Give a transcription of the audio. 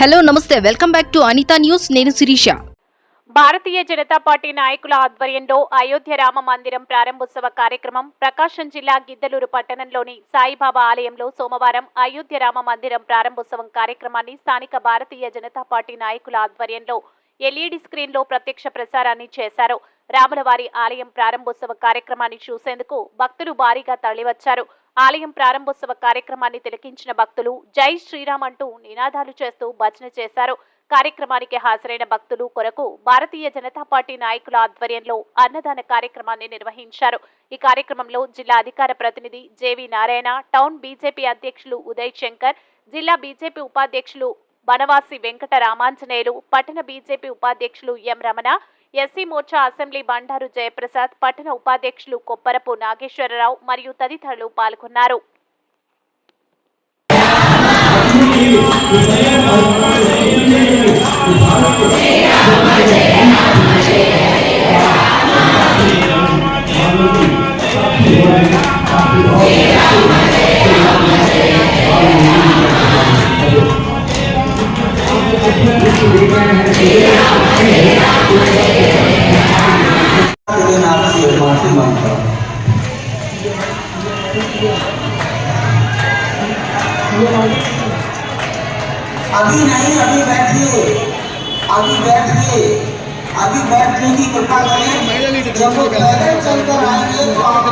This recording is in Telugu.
హలో నమస్తే. Welcome back to Anita news. నేను శిరీష. భారతీయ జనతా పార్టీ నాయకుల ఆధ్వర్యంలో అయోధ్య రామ మందిరం ప్రారంభోత్సవ కార్యక్రమం ప్రకాశం జిల్లా గిద్దలూరు పట్టణంలోని సాయిబాబా ఆలయంలో సోమవారం అయోధ్య రామ మందిరం ప్రారంభోత్సవం కార్యక్రమాన్ని స్థానిక భారతీయ జనతా పార్టీ నాయకుల ఆధ్వర్యంలో ఎల్ఈడి స్క్రీన్లో ప్రత్యక్ష ప్రసారాన్ని చేశారు. రాములవారి ఆలయం ప్రారంభోత్సవ కార్యక్రమాన్ని చూసేందుకు భక్తులు భారీగా తరలివచ్చారు. ఆలయం ప్రారంభోత్సవ కార్యక్రమాన్ని తిలకించిన భక్తులు జై శ్రీరామ్ అంటూ నినాదాలు చేస్తూ భజన చేశారు. కార్యక్రమానికి హాజరైన భక్తులు కొరకు భారతీయ జనతా పార్టీ నాయకుల ఆధ్వర్యంలో అన్నదాన కార్యక్రమాన్ని నిర్వహించారు. ఈ కార్యక్రమంలో జిల్లా అధికార ప్రతినిధి జేవి నారాయణ టౌన్ బీజేపీ అధ్యక్షులు ఉదయ్ శంకర్ జిల్లా బీజేపీ ఉపాధ్యక్షులు బనవాసి వెంకట రామాంజనేయులు పట్టణ బీజేపీ ఉపాధ్యక్షులు M Ramana SC Morcha assembly Bandaru Jayaprasad పట్టణ ఉపాధ్యక్షులు కొప్పరపు నాగేశ్వరరావు మరియు తదితరులు పాల్గొన్నారు. अभी नहीं अभी बैठिए। अभी बैठिए। अभी बैठने की कृपा करें। जब वो पैदल चलकर आएँगे तो आप